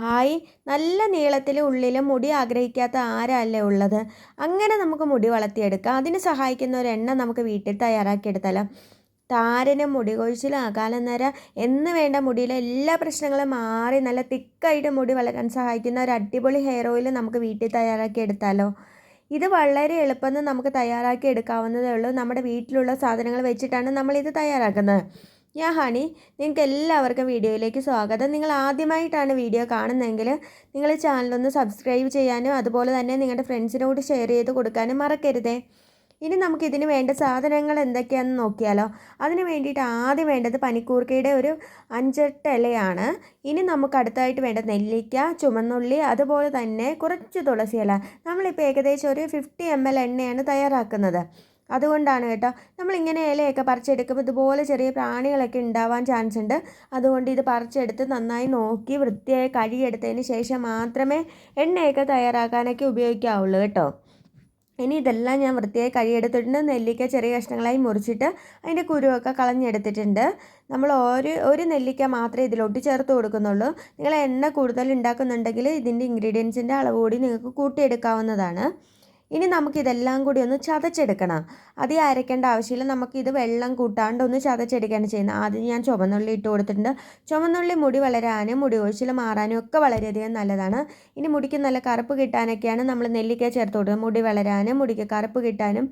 Hi. നല്ല നീളത്തിൽ ഉള്ളിലും മുടി ആഗ്രഹിക്കാത്ത ആരല്ലേ ഉള്ളത്? അങ്ങനെ നമുക്ക് മുടി വളർത്തിയെടുക്കാം. അതിന് സഹായിക്കുന്ന ഒരു എണ്ണ നമുക്ക് വീട്ടിൽ തയ്യാറാക്കിയെടുത്താലോ? താരനും മുടി കൊഴിച്ചിലും നേരം എന്ന് വേണ്ട മുടിയിലെ എല്ലാ പ്രശ്നങ്ങളും മാറി നല്ല തിക്കായിട്ട് മുടി വളരാൻ സഹായിക്കുന്ന ഒരു അടിപൊളി ഹെയർ ഓയിൽ നമുക്ക് വീട്ടിൽ തയ്യാറാക്കി എടുത്താലോ ഇത് വളരെ എളുപ്പമെന്ന് നമുക്ക് തയ്യാറാക്കി എടുക്കാവുന്നതേ ഉള്ളൂ. നമ്മുടെ വീട്ടിലുള്ള സാധനങ്ങൾ വെച്ചിട്ടാണ് നമ്മളിത് തയ്യാറാക്കുന്നത്. ഞാൻ ഹണി നിങ്ങൾക്ക് എല്ലാവർക്കും വീഡിയോയിലേക്ക് സ്വാഗതം. നിങ്ങൾ ആദ്യമായിട്ടാണ് വീഡിയോ കാണുന്നതെങ്കിൽ നിങ്ങൾ ചാനലൊന്ന് സബ്സ്ക്രൈബ് ചെയ്യാനും അതുപോലെ തന്നെ നിങ്ങളുടെ ഫ്രണ്ട്സിനോട് ഷെയർ ചെയ്ത് കൊടുക്കാനും മറക്കരുതേ. ഇനി നമുക്ക് ഇതിന് വേണ്ട സാധനങ്ങൾ എന്തൊക്കെയാണെന്ന് നോക്കിയാലോ. അതിന് വേണ്ടിയിട്ട് ആദ്യം വേണ്ടത് പനിക്കൂർക്കയുടെ ഒരു അഞ്ചെട്ട് ഇലയാണ്. ഇനി നമുക്ക് അടുത്തായിട്ട് വേണ്ട നെല്ലിക്ക ചുമന്നുള്ളി അതുപോലെ തന്നെ കുറച്ച് തുളസി ഇല നമ്മളിപ്പോൾ ഏകദേശം ഒരു ഫിഫ്റ്റി എം എൽ എണ്ണയാണ് തയ്യാറാക്കുന്നത്. അതുകൊണ്ടാണ് കേട്ടോ. നമ്മളിങ്ങനെ ഇലയൊക്കെ പറിച്ചെടുക്കുമ്പോൾ ഇതുപോലെ ചെറിയ പ്രാണികളൊക്കെ ഉണ്ടാവാൻ ചാൻസ് ഉണ്ട്. അതുകൊണ്ട് ഇത് പറിച്ചെടുത്ത് നന്നായി നോക്കി വൃത്തിയായി കഴുകിയെടുത്തതിന് ശേഷം മാത്രമേ എണ്ണയൊക്കെ തയ്യാറാക്കാനൊക്കെ ഉപയോഗിക്കാവുള്ളൂ കേട്ടോ. ഇനി ഇതെല്ലാം ഞാൻ വൃത്തിയായി കഴുകിയെടുത്തിട്ടുണ്ട്. നെല്ലിക്ക ചെറിയ കഷ്ണങ്ങളായി മുറിച്ചിട്ട് അതിന്റെ കുരുവൊക്കെ കളഞ്ഞെടുത്തിട്ടുണ്ട്. നമ്മൾ ഒരു ഒരു നെല്ലിക്ക മാത്രമേ ഇതിലോട്ട് ചേർത്ത് കൊടുക്കുന്നുള്ളൂ. നിങ്ങൾ എണ്ണ കൂടുതൽ ഉണ്ടാക്കുന്നുണ്ടെങ്കിൽ ഇതിന്റെ ഇൻഗ്രീഡിയൻസിന്റെ അളവ് കൂടി നിങ്ങൾക്ക് കൂട്ടിയെടുക്കാവുന്നതാണ്. ഇനി നമുക്കിതെല്ലാം കൂടി ഒന്ന് ചതച്ചെടുക്കണം. അത് അരയ്ക്കേണ്ട ആവശ്യമില്ല. നമുക്കിത് വെള്ളം കൂട്ടാണ്ട് ഒന്ന് ചതച്ചെടുക്കുകയാണ് ചെയ്യുന്നത്. ആദ്യം ഞാൻ ചുവന്നുള്ളി ഇട്ട് കൊടുത്തിട്ടുണ്ട്. ചുവന്നുള്ളി മുടി വളരാനും മുടി ഒഴിച്ചിൽ മാറാനും ഒക്കെ വളരെയധികം നല്ലതാണ്. ഇനി മുടിക്ക് നല്ല കറുപ്പ് കിട്ടാനൊക്കെയാണ് നമ്മൾ നെല്ലിക്ക ചേർത്ത് കൊടുക്കുന്നത്. മുടി വളരാനും മുടിക്ക് കറുപ്പ് കിട്ടാനും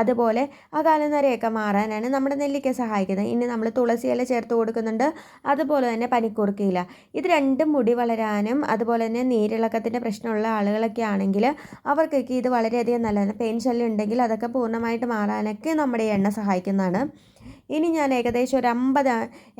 അതുപോലെ ആ കാലനരയൊക്കെ മാറാനാണ് നമ്മുടെ നെല്ലിക്ക സഹായിക്കുന്നത്. ഇനി നമ്മൾ തുളസി ഇല ചേർത്ത് കൊടുക്കുന്നുണ്ട്. അതുപോലെ തന്നെ പനിക്കൂർക്കയില ഇത് രണ്ടും മുടി വളരാനും അതുപോലെ തന്നെ നീരിളക്കത്തിന്റെ പ്രശ്നമുള്ള ആളുകളൊക്കെ ആണെങ്കിൽ അവർക്കൊക്കെ ഇത് വളരെയധികം നല്ലതാണ്. പെയിൻ ശല്യം ഉണ്ടെങ്കിൽ അതൊക്കെ പൂർണമായിട്ട് മാറാനൊക്കെ നമ്മുടെ എണ്ണ സഹായിക്കുന്നതാണ്. ഇനി ഞാൻ ഏകദേശം ഒരു അമ്പത്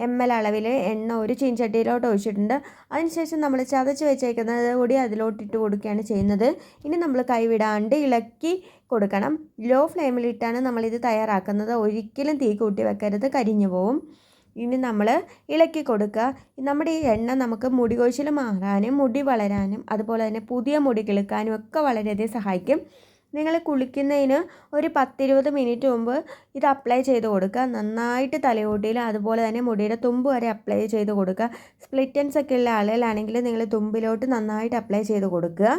എം എൽ അളവിൽ എണ്ണ ഒരു ചീൻചട്ടിയിലോട്ട് ഒഴിച്ചിട്ടുണ്ട്. അതിനുശേഷം നമ്മൾ ചതച്ച് വെച്ചേക്കുന്നത് കൂടി അതിലോട്ടിട്ട് കൊടുക്കുകയാണ് ചെയ്യുന്നത്. ഇനി നമ്മൾ കൈവിടാണ്ട് ഇളക്കി കൊടുക്കണം. ലോ ഫ്ലെയിമിലിട്ടാണ് നമ്മളിത് തയ്യാറാക്കുന്നത്. ഒരിക്കലും തീ കൂട്ടി വെക്കരുത്. കരിഞ്ഞു പോവും. ഇനി നമ്മൾ ഇളക്കി കൊടുക്കുക. നമ്മുടെ ഈ എണ്ണ നമുക്ക് മുടി കൊഴിച്ചിൽ മാറാനും മുടി വളരാനും അതുപോലെ തന്നെ പുതിയ മുടി കിളുക്കാനും ഒക്കെ വളരെയധികം സഹായിക്കും. നിങ്ങൾ കുളിക്കുന്നതിന് ഒരു പത്തിരുപത് മിനിറ്റ് മുമ്പ് ഇത് അപ്ലൈ ചെയ്ത് കൊടുക്കുക. നന്നായിട്ട് തലയോട്ടിയിൽ അതുപോലെ തന്നെ മുടിയുടെ തുമ്പ് വരെ അപ്ലൈ ചെയ്ത് കൊടുക്കുക. സ്പ്ലിറ്റൻസ് ഒക്കെ ഉള്ള ആളുകളാണെങ്കിൽ നിങ്ങൾ തുമ്പിലോട്ട് നന്നായിട്ട് അപ്ലൈ ചെയ്ത് കൊടുക്കുക.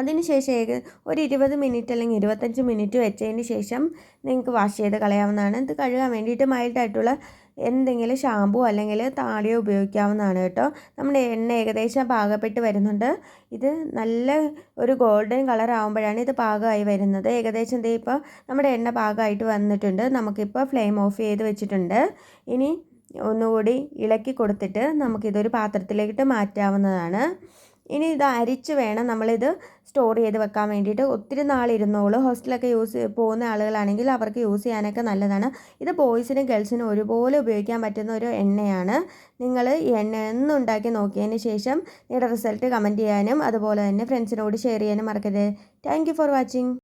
അതിനുശേഷം ഏക ഒരു ഇരുപത് മിനിറ്റ് അല്ലെങ്കിൽ ഇരുപത്തഞ്ച് മിനിറ്റ് വെച്ചതിന് ശേഷം നിങ്ങൾക്ക് വാഷ് ചെയ്ത് കളയാവുന്നതാണ്. ഇത് കഴുകാൻ വേണ്ടിയിട്ട് മൈൽഡായിട്ടുള്ള എന്തെങ്കിലും ഷാമ്പു അല്ലെങ്കിൽ താടിയോ ഉപയോഗിക്കാവുന്നതാണ് കേട്ടോ. നമ്മുടെ എണ്ണ ഏകദേശം പാകപ്പെട്ട് വരുന്നുണ്ട്. ഇത് നല്ല ഒരു ഗോൾഡൻ കളർ ആകുമ്പോഴാണ് ഇത് പാകമായി വരുന്നത്. ഏകദേശം ദേ ഇപ്പോൾ നമ്മുടെ എണ്ണ പാകമായിട്ട് വന്നിട്ടുണ്ട്. നമുക്കിപ്പോൾ ഫ്ലെയിം ഓഫ് ചെയ്ത് വെച്ചിട്ടുണ്ട്. ഇനി ഒന്നുകൂടി ഇളക്കി കൊടുത്തിട്ട് നമുക്കിതൊരു പാത്രത്തിലേക്കിട്ട് മാറ്റാവുന്നതാണ്. ഇനി ഇത് അരിച്ച് വേണം നമ്മളിത് സ്റ്റോർ ചെയ്ത് വെക്കാൻ വേണ്ടിയിട്ട്. ഒത്തിരി നാളിരുന്നോളൂ ഹോസ്റ്റലൊക്കെ യൂസ് പോകുന്ന ആളുകളാണെങ്കിൽ അവർക്ക് യൂസ് ചെയ്യാനൊക്കെ നല്ലതാണ്. ഇത് ബോയ്സിനും ഗേൾസിനും ഒരുപോലെ ഉപയോഗിക്കാൻ പറ്റുന്ന ഒരു എണ്ണയാണ്. നിങ്ങൾ ഈ എണ്ണ എന്നുണ്ടാക്കി നോക്കിയതിന് ശേഷം നിങ്ങളുടെ റിസൾട്ട് കമന്റ് ചെയ്യാനും അതുപോലെ തന്നെ ഫ്രണ്ട്സിനോട് ഷെയർ ചെയ്യാനും മറക്കരുത്. Thank for watching